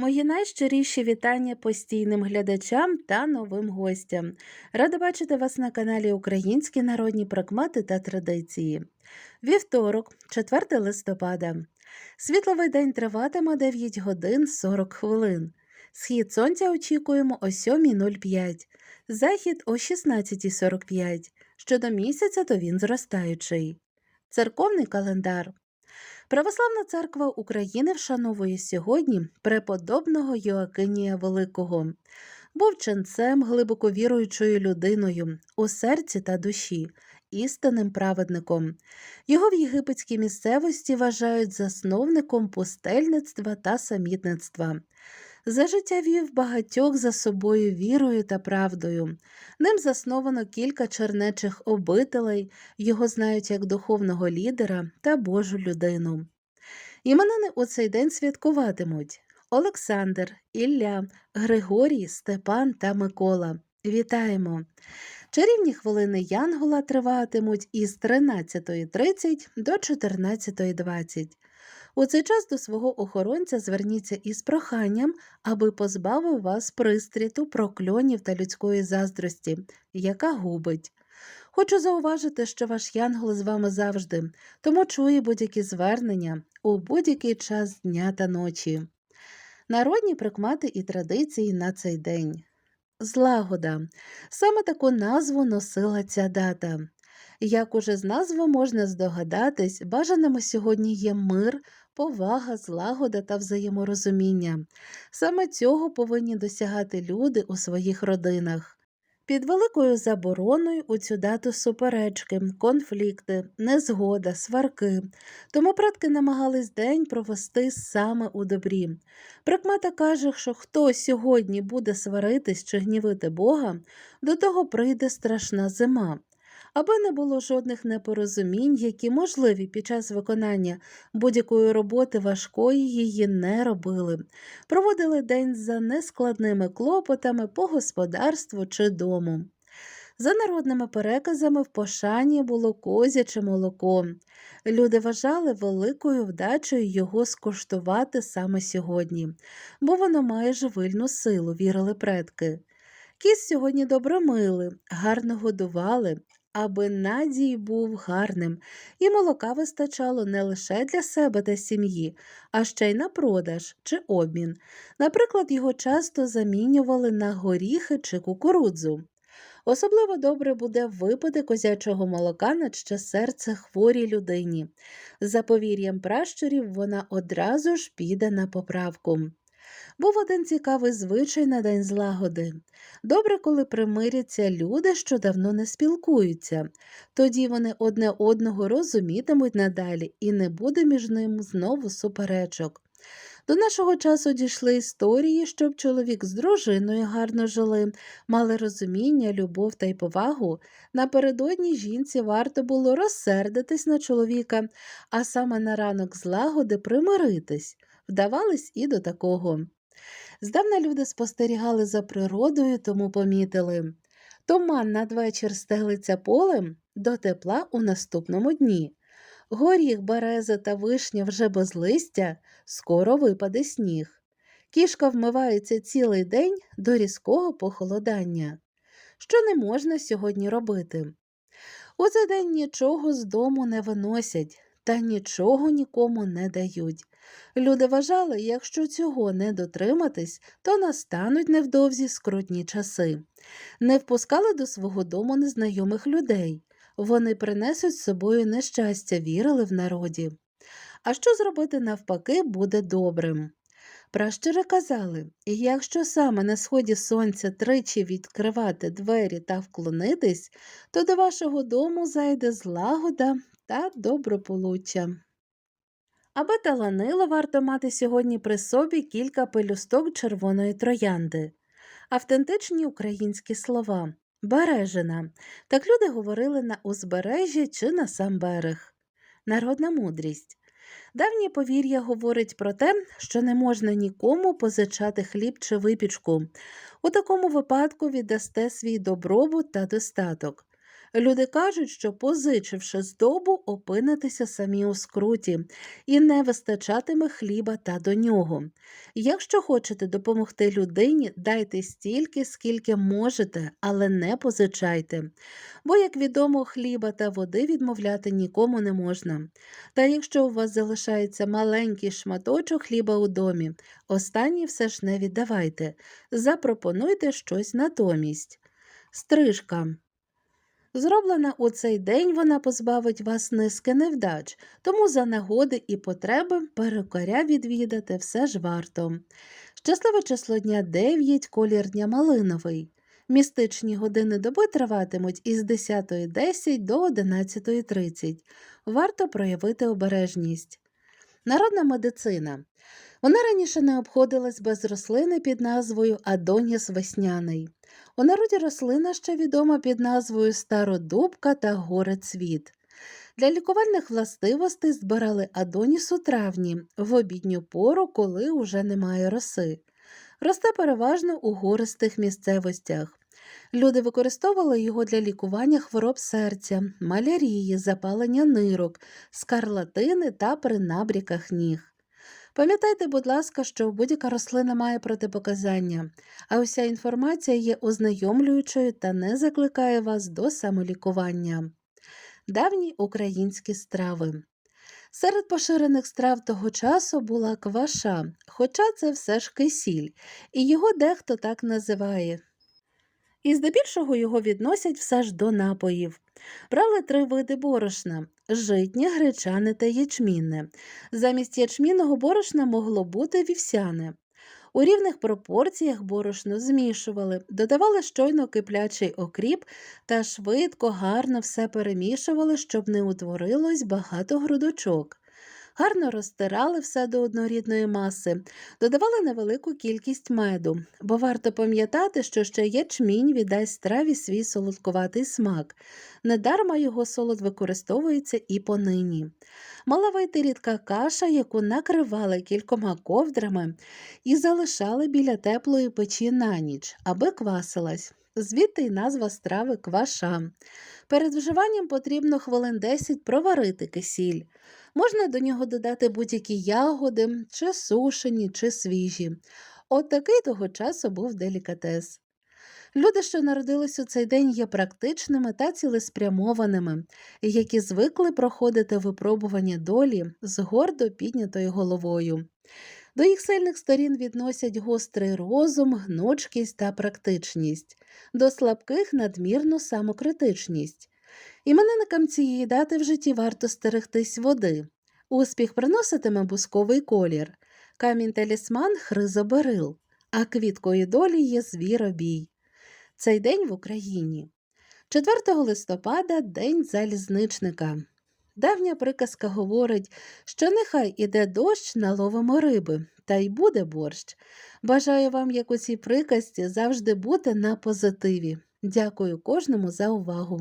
Мої найщиріші вітання постійним глядачам та новим гостям. Рада бачити вас на каналі Українські народні прагмати та традиції. Вівторок, 4 листопада. Світловий день триватиме 9 годин 40 хвилин. Схід сонця очікуємо о 7.05, захід о 16.45. Щодо місяця, то він зростаючий. Церковний календар. Православна церква України вшановує сьогодні преподобного Йоакинія Великого. Був ченцем, глибоко віруючою людиною у серці та душі, істинним праведником. Його в єгипетській місцевості вважають засновником пустельництва та самітництва. За життя вів багатьох за собою вірою та правдою. Ним засновано кілька чернечих обителей, його знають як духовного лідера та Божу людину. Іменини у цей день святкуватимуть Олександр, Ілля, Григорій, Степан та Микола. Вітаємо! Чарівні хвилини Янгола триватимуть із 13.30 до 14.20. У цей час до свого охоронця зверніться із проханням, аби позбавив вас пристріту, прокльонів та людської заздрості, яка губить. Хочу зауважити, що ваш янгол з вами завжди, тому чує будь-які звернення у будь-який час дня та ночі. Народні прикмати і традиції на цей день. Злагода. Саме таку назву носила ця дата. Як уже з назви можна здогадатись, бажаними сьогодні є мир, повага, злагода та взаєморозуміння. Саме цього повинні досягати люди у своїх родинах. Під великою забороною у цю дату суперечки, конфлікти, незгода, сварки. Тому предки намагались день провести саме у добрі. Прикмета каже, що хто сьогодні буде сваритись чи гнівити Бога, до того прийде страшна зима. Аби не було жодних непорозумінь, які можливі під час виконання будь-якої роботи важкої її не робили, проводили день за нескладними клопотами по господарству чи дому. За народними переказами в пошані було козяче молоко. Люди вважали великою вдачею його скуштувати саме сьогодні, бо воно має живильну силу, вірили предки. Кіс сьогодні добре мили, гарно годували, аби надій був гарним, і молока вистачало не лише для себе та сім'ї, а ще й на продаж чи обмін. Наприклад, його часто замінювали на горіхи чи кукурудзу. Особливо добре буде випити козячого молока на ще серце хворій людині. За повір'ям пращурів, вона одразу ж піде на поправку. Був один цікавий звичай на день злагоди. Добре, коли примиряться люди, що давно не спілкуються, тоді вони одне одного розумітимуть надалі і не буде між ним знову суперечок. До нашого часу дійшли історії, щоб чоловік з дружиною гарно жили, мали розуміння, любов та й повагу. Напередодні жінці варто було розсердитись на чоловіка, а саме на ранок злагоди примиритись. Вдавались і до такого. Здавна люди спостерігали за природою, тому помітили туман надвечір стелиться полем до тепла у наступному дні. Горіх, береза та вишня вже без листя, скоро випаде сніг. Кішка вмивається цілий день до різкого похолодання. Що не можна сьогодні робити? У цей день нічого з дому не виносять та нічого нікому не дають. Люди вважали, якщо цього не дотриматись, то настануть невдовзі скрутні часи. Не впускали до свого дому незнайомих людей. Вони принесуть з собою нещастя, вірили в народі. А що зробити навпаки буде добрим? Пращури казали, якщо саме на сході сонця тричі відкривати двері та вклонитись, то до вашого дому зайде злагода та доброполуччя. Аби таланило, варто мати сьогодні при собі кілька пелюсток червоної троянди, автентичні українські слова, бережина. Так люди говорили на узбережжі чи на сам берег. Народна мудрість. Давнє повір'я говорить про те, що не можна нікому позичати хліб чи випічку. У такому випадку віддасте свій добробут та достаток. Люди кажуть, що позичивши здобу, опинитеся самі у скруті і не вистачатиме хліба та до нього. Якщо хочете допомогти людині, дайте стільки, скільки можете, але не позичайте. Бо, як відомо, хліба та води відмовляти нікому не можна. Та якщо у вас залишається маленький шматочок хліба у домі, останній все ж не віддавайте, запропонуйте щось натомість. Стрижка. Зроблена у цей день вона позбавить вас низки невдач, тому за нагоди і потреби перукаря відвідати все ж варто. Щасливе число дня 9, колір дня малиновий. Містичні години доби триватимуть із 10.10 до 11.30. Варто проявити обережність. Народна медицина. Вона раніше не обходилась без рослини під назвою Адоніс весняний. У народі рослина ще відома під назвою Стародубка та Горецвіт. Для лікувальних властивостей збирали Адоніс у травні, в обідню пору, коли уже немає роси. Росте переважно у гористих місцевостях. Люди використовували його для лікування хвороб серця, малярії, запалення нирок, скарлатини та при набріках ніг. Пам'ятайте, будь ласка, що будь-яка рослина має протипоказання, а уся інформація є ознайомлюючою та не закликає вас до самолікування. Давні українські страви. Серед поширених страв того часу була кваша, хоча це все ж кисіль, і його дехто так називає. І здебільшого його відносять все ж до напоїв. Брали три види борошна житнє, гречане та ячмінне. Замість ячмінного борошна могло бути вівсяне. У рівних пропорціях борошно змішували, додавали щойно киплячий окріп та швидко, гарно все перемішували, щоб не утворилось багато грудочок. Гарно розтирали все до однорідної маси, додавали невелику кількість меду, бо варто пам'ятати, що ще ячмінь віддасть страві свій солодкуватий смак. Недарма його солод використовується і понині. Мала вийти рідка каша, яку накривали кількома ковдрами і залишали біля теплої печі на ніч, аби квасилась. Звідти й назва страви кваша. Перед вживанням потрібно хвилин 10 проварити кисіль. Можна до нього додати будь-які ягоди, чи сушені, чи свіжі. От такий того часу був делікатес. Люди, що народились у цей день, є практичними та цілеспрямованими, які звикли проходити випробування долі з гордо піднятою головою. До їх сильних сторін відносять гострий розум, гнучкість та практичність, до слабких надмірну самокритичність. Іменинникам цієї дати в житті варто стерегтись води. Успіх приноситиме бусковий колір, камінь талісман хризоберил, а квіткою долі є звіробій. Цей день в Україні. 4 листопада День залізничника. Давня приказка говорить, що нехай іде дощ, наловимо риби, та й буде борщ. Бажаю вам, як у цій приказці, завжди бути на позитиві. Дякую кожному за увагу.